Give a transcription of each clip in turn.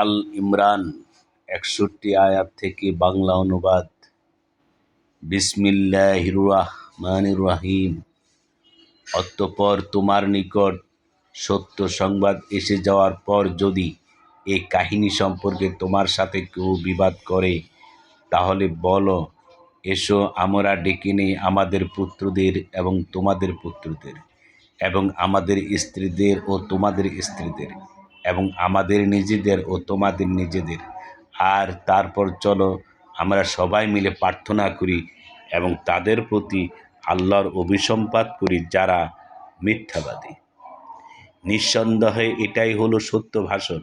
আল ইমরান একষট্টি আয়াত থেকে বাংলা অনুবাদ। বিসমিল্লাহির রহমানির রহিম অতঃপর তোমার নিকট সত্য সংবাদ এসে যাওয়ার পর যদি এ কাহিনী সম্পর্কে তোমার সাথে কেউ বিবাদ করে, তাহলে বলো, এসো আমরা ডেকে নেই আমাদের পুত্রদের এবং তোমাদের পুত্রদের এবং আমাদের স্ত্রীদের ও তোমাদের স্ত্রীদের। এবং আমাদের নিজেদের ও তোমাদের নিজেদের। আর তারপর চলো, আমরা সবাই মিলে প্রার্থনা করি এবং তাদের প্রতি আল্লাহর অভিসম্পাত করি যারা মিথ্যাবাদী। নিঃসন্দেহে এটাই হলো সত্য ভাষণ।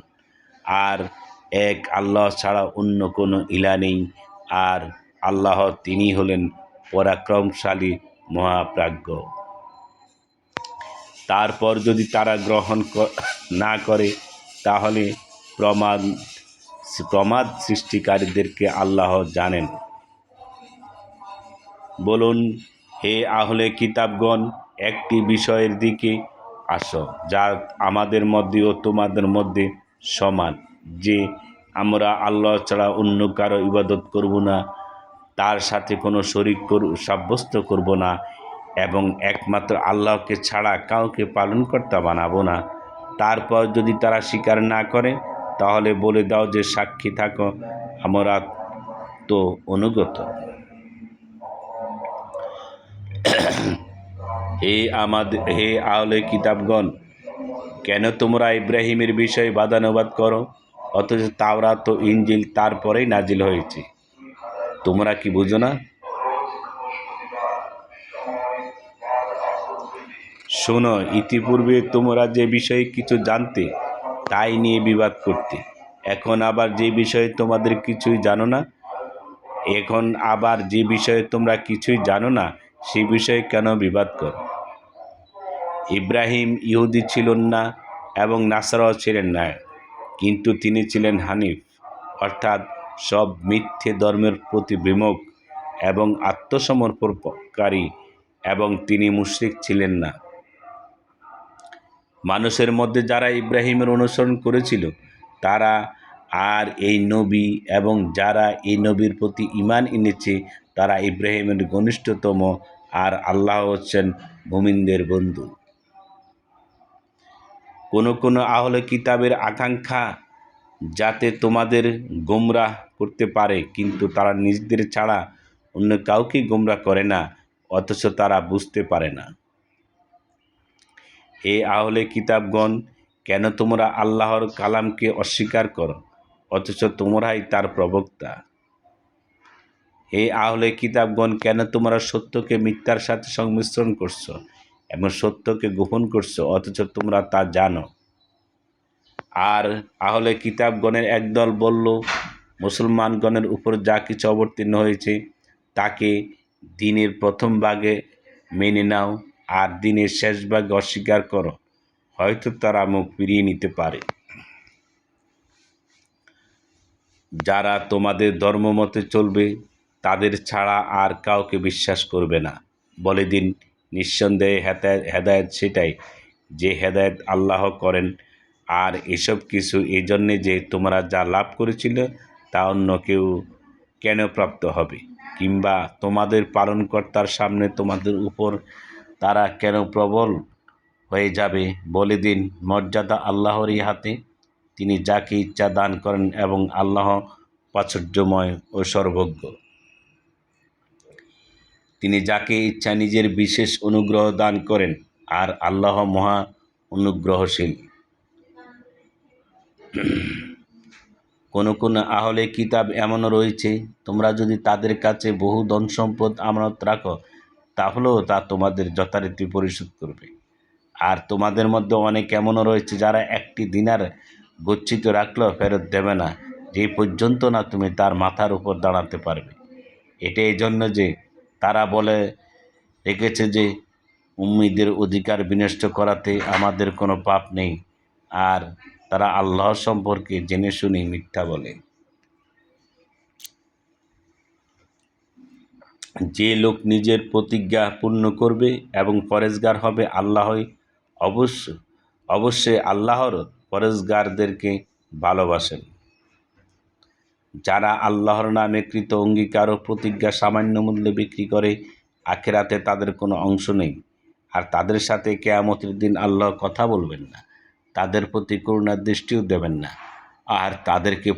আর এক আল্লাহ ছাড়া অন্য কোনো ইলা নেই। আর আল্লাহ তিনি হলেন পরাক্রমশালী মহাপ্রাজ্ঞ। তারপর যদি তারা গ্রহণ না করে তাহলে প্রমাদ প্রমাদ সৃষ্টিকারীদেরকে আল্লাহ জানেন। বলুন, হে আহলে কিতাবগণ, একটি বিষয়ের দিকে আসো, যা আমাদের মধ্যে ও তোমাদের মধ্যে সমান, যে আমরা আল্লাহ ছাড়া অন্য কারও ইবাদত করব না, তার সাথে কোনো শরিক কর, সাব্যস্ত করব না, এবং একমাত্র আল্লাহকে ছাড়া কাউকে পালনকর্তা বানাবো না। তারপর যদি তারা স্বীকার না করে, তাহলে বলে দাও যে সাক্ষী থাকো, আমরা তো অনুগত। হে আমাদের হে আহলে কিতাবগণ, কেন তোমরা ইব্রাহিমের বিষয়ে বাদানুবাদ করো? অথচ তাওরা তো ইঞ্জিল তারপরেই নাজিল হয়েছে। তোমরা কি বুঝো না? শোনো, ইতিপূর্বে তোমরা যে বিষয়ে কিছু জানতে, তাই নিয়ে বিবাদ করতে। এখন আবার যে বিষয়ে তোমাদের কিছুই জানো না, এখন আবার যে বিষয়ে তোমরা কিছুই জানো না, সে বিষয়ে কেন বিবাদ করো? ইব্রাহিম ইহুদি ছিলেন না এবং নাসারাও ছিলেন না, কিন্তু তিনি ছিলেন হানিফ। অর্থাৎ সব মিথ্যে ধর্মের প্রতি বিমুখ এবং আত্মসমর্পণকারী এবং তিনি মুশরিক ছিলেন না। মানুষের মধ্যে যারা ইব্রাহিমের অনুসরণ করেছিল, তারা আর এই নবী এবং যারা এই নবীর প্রতি ইমান এনেছে, তারা ইব্রাহিমের ঘনিষ্ঠতম আর আল্লাহ হচ্ছেন মুমিনদের বন্ধু। কোনো কোনো আহলে কিতাবের আকাঙ্ক্ষা যাতে তোমাদের গোমরাহ করতে পারে, কিন্তু তারা নিজেদের ছাড়া অন্য কাউকে গোমরা করে না, অথচ তারা বুঝতে পারে না। হে আহলে কিতাবগণ, কেন তোমরা আল্লাহর কালামকে অস্বীকার করো? অথচ তোমরাই তার প্রবক্তা। হে আহলে কিতাবগণ, কেন তোমরা সত্যকে মিথ্যার সাথে সংমিশ্রণ করছ এবং সত্যকে গোপন করছ? অথচ তোমরা তা জানো। আর আহলে কিতাবগণের একদল বলল, মুসলমানগণের উপর যা কিছু অবতীর্ণ হয়েছে, তাকে দিনের প্রথম ভাগে মেনে নাও। আর দিনের শেষ ভাগে অস্বীকার করো, হয়তো তারা মুখ ফিরিয়ে নিতে পারে। যারা তোমাদের ধর্মমতে চলবে, তাদের ছাড়া আর কাউকে বিশ্বাস করবে না। বলে দিন, নিঃসন্দেহে হেদায়ত সেটাই যে হেদায়ত আল্লাহ করেন। আর এসব কিছু এই জন্যে যে তোমরা যা লাভ করেছিল, তা অন্য কেউ কেন প্রাপ্ত হবে? কিংবা তোমাদের পালনকর্তার সামনে তোমাদের উপর তারা কেন প্রবল হয়ে যাবে বলে দিন। মর্যাদা আল্লাহরই হাতে। তিনি যাকে ইচ্ছা দান করেন এবং আল্লাহ প্রাচুর্যময় ও সর্বজ্ঞ। তিনি যাকে ইচ্ছা নিজের বিশেষ অনুগ্রহ দান করেন আর আল্লাহ মহা অনুগ্রহশীল। কোনো কোনো আহলে কিতাব এমনও রয়েছে, তোমরা যদি তাদের কাছে বহু ধন সম্পদ আমানত রাখো তাহলেও তা তোমাদের যথারীতি পরিশোধ করবে। আর তোমাদের মধ্যে অনেক এমনও রয়েছে যারা একটি দিনার গচ্ছিত রাখলেও ফেরত দেবে না, যে পর্যন্ত না তুমি তার মাথার উপর দাঁড়াতে পারবে। এটা এই জন্য যে তারা বলে রেখেছে যে, উম্মিদের অধিকার বিনষ্ট করাতে আমাদের কোনো পাপ নেই। আর তারা আল্লাহ সম্পর্কে জেনে শুনে মিথ্যা বলে। যে লোক নিজের প্রতিজ্ঞা পূর্ণ করবে এবং পরেজগার হবে আল্লাহই, অবশ্য, অবশ্যই আল্লাহর পরেজগারদেরকে ভালোবাসেন। যারা আল্লাহর নামে কৃত অঙ্গীকার ও প্রতিজ্ঞা সামান্য মূল্যে বিক্রি করে, আখেরাতে তাদের কোনো অংশ নেই। আর তাদের সাথে কেয়ামতের দিন আল্লাহ কথা বলবেন না। তাদের প্রতি করুণার দৃষ্টিও দেবেন না। আর তাদেরকে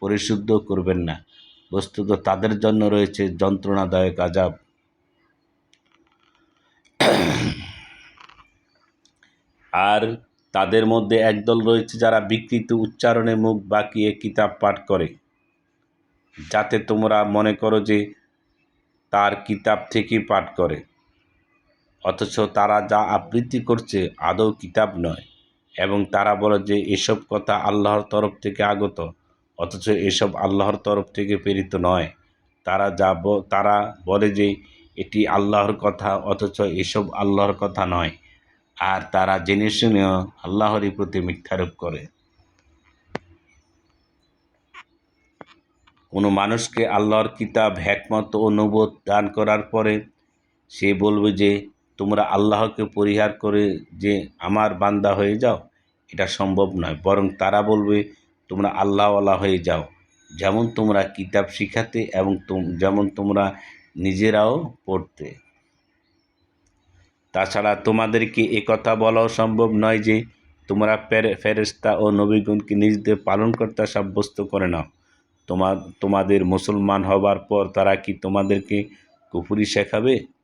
পরিশুদ্ধ করবেন না। বস্তুত তাদের জন্য রয়েছে যন্ত্রণাদায়ক আজাব। আর তাদের মধ্যে একদল রয়েছে যারা বিকৃত উচ্চারণে মুখ বাঁকিয়ে কিতাব পাঠ করে। যাতে তোমরা মনে করো যে তার কিতাব থেকেই পাঠ করে। অথচ তারা যা আবৃত্তি করছে আদৌ কিতাব নয়। এবং তারা বলে যে এসব কথা আল্লাহর তরফ থেকে আগত। অথচ এসব আল্লাহর তরফ থেকে প্রেরিত নয়। তারা যা তারা বলে যে এটি আল্লাহর কথা, অথচ এসব আল্লাহর কথা নয়। আর তারা জেনে শুনেও আল্লাহরই প্রতি মিথ্যারোপ করে। কোনো মানুষকে আল্লাহর কিতাব হ্যাকমত ও নবত দান করার পরে সে বলবে যে, তোমরা আল্লাহকে পরিহার করে যে আমার বান্দা হয়ে যাও? এটা সম্ভব নয়। বরং তারা বলবে তোমরা আল্লাহওয়ালা হয়ে যাও। যেমন তোমরা কিতাব শিখাতে এবং যেমন তোমরা নিজেরাও পড়তে। তাছাড়া তোমাদেরকে একথা বলাও সম্ভব নয় যে, তোমরা ফেরে- ফেরেশতা ও নবীগণকে নিজেদের পালনকর্তা সাব্যস্ত করে নাও। তোমার তোমাদের মুসলমান হবার পর তারা কি তোমাদেরকে কুফুরি শেখাবে?